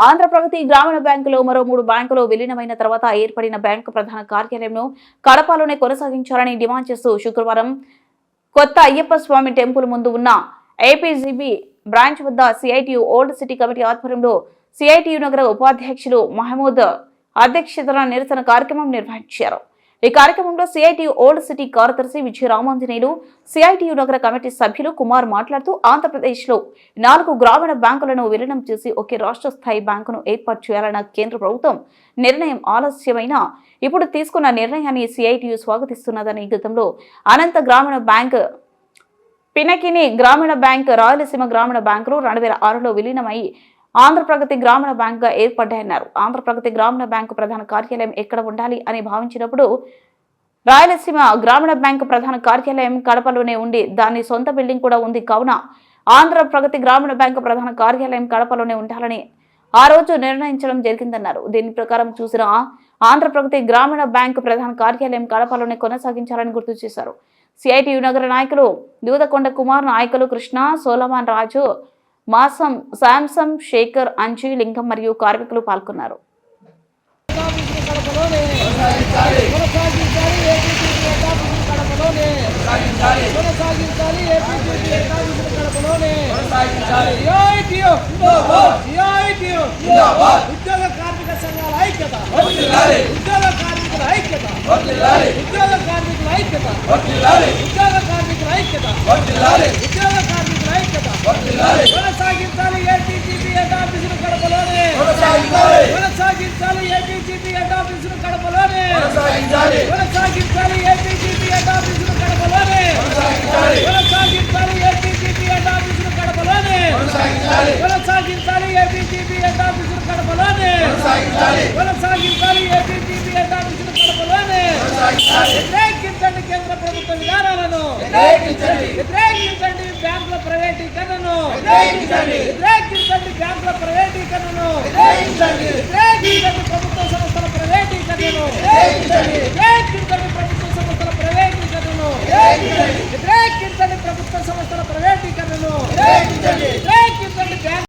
ఆంధ్రప్రగతి గ్రామీణ బ్యాంకులో మరో మూడు బ్యాంకులు విలీనమైన తర్వాత ఏర్పడిన బ్యాంకు ప్రధాన కార్యాలయంను కడపలోనే కొనసాగించాలని డిమాండ్ చేస్తూ శుక్రవారం కొత్త అయ్యప్ప స్వామి టెంపుల్ ముందు ఉన్న ఏపీజీబీ బ్రాంచ్ వద్ద సిఐటియు ఓల్డ్ సిటీ కమిటీ ఆధ్వర్యంలో సిఐటియు నగర ఉపాధ్యక్షులు మహమూద్ అధ్యక్షతన నిరసన కార్యక్రమం నిర్వహించారు. ఈ కార్యక్రమంలో సిఐటియు ఓల్డ్ సిటీ కార్యదర్శి విజయ రామాంజనేయులు సిఐటియు నగర కమిటీ సభ్యులు కుమార్ మాట్లాడుతూ ఆంధ్రప్రదేశ్లో నాలుగు గ్రామీణ బ్యాంకులను విలీనం చేసి ఒకే రాష్ట్ర స్థాయి బ్యాంకును ఏర్పాటు చేయాలన్న కేంద్ర ప్రభుత్వం నిర్ణయం ఆలస్యమైన ఇప్పుడు తీసుకున్న నిర్ణయాన్ని సిఐటియు స్వాగతిస్తున్నదని గతంలో అనంత గ్రామీణ బ్యాంక్ పినకిని గ్రామీణ బ్యాంక్ రాయలసీమ గ్రామీణ బ్యాంకులు రెండు వేల ఆరులో విలీనమై ఆంధ్రప్రగతి గ్రామీణ బ్యాంకుగా ఏర్పడ్డాయన్నారు. ఆంధ్రప్రగతి గ్రామీణ బ్యాంకు ప్రధాన కార్యాలయం ఎక్కడ ఉండాలి అని భావించినప్పుడు రాయలసీమ గ్రామీణ బ్యాంకు ప్రధాన కార్యాలయం కడపలోనే ఉండి దాని సొంత బిల్డింగ్ కూడా ఉంది. కావున ఆంధ్రప్రగతి గ్రామీణ బ్యాంకు ప్రధాన కార్యాలయం కడపలోనే ఉండాలని ఆ రోజు నిర్ణయించడం జరిగిందన్నారు. దీని ప్రకారం చూసిన ఆంధ్రప్రగతి గ్రామీణ బ్యాంకు ప్రధాన కార్యాలయం కడపలోనే కొనసాగించాలని గుర్తు చేశారు. సిఐటియు నగర నాయకులు దూదకొండ కుమార్ నాయకులు కృష్ణ సోలమాన్ రాజు మాసం శాంసం శేఖర్ అంజీ లింగం మరియు కార్మికులు పాల్గొన్నారు. ఉద్యోగ కార్మిక సంఘాల ఐక్యత ఉద్యోగ కార్మికుల ఐక్యత ఉద్యోగ కార్మికుల ఐక్యత ఉద్యోగ కార్మికుల ఐక్యత ఉద్యోగ కార్మికుల ఐక్యత కొనసాగించాలి ఏపీటీపీ ఆఫీసులు కడపలోనే కొనసాగించాలి ఏపీజీపీ హెడ్ ఆఫీసులు కడపలోనే కొనసాగించాలి. ఏపీజీపీ హెడ్ ఆఫీసులు కడపలోనే. కొనసాగించాలి. ఏపీజీపీ హెడ్ ఆఫీసులు కడపలోనే. కొనసాగించాలి. ఏపీజీపీ హెడ్ ఆఫీసులు కడపలోనే. కొనసాగించాలి. ఏపీజీపీ హెడ్ ఆఫీసులు కడపలోనే వ్యతిరేకించండి కేంద్ర ప్రభుత్వ విధానాలను. వ్యతిరేకించండి. బ్యాంకుల ప్రైవేటీకరణను. వ్యతిరేకించండి. బ్యాంకుల ప్రైవేటీకరణను. Thank you.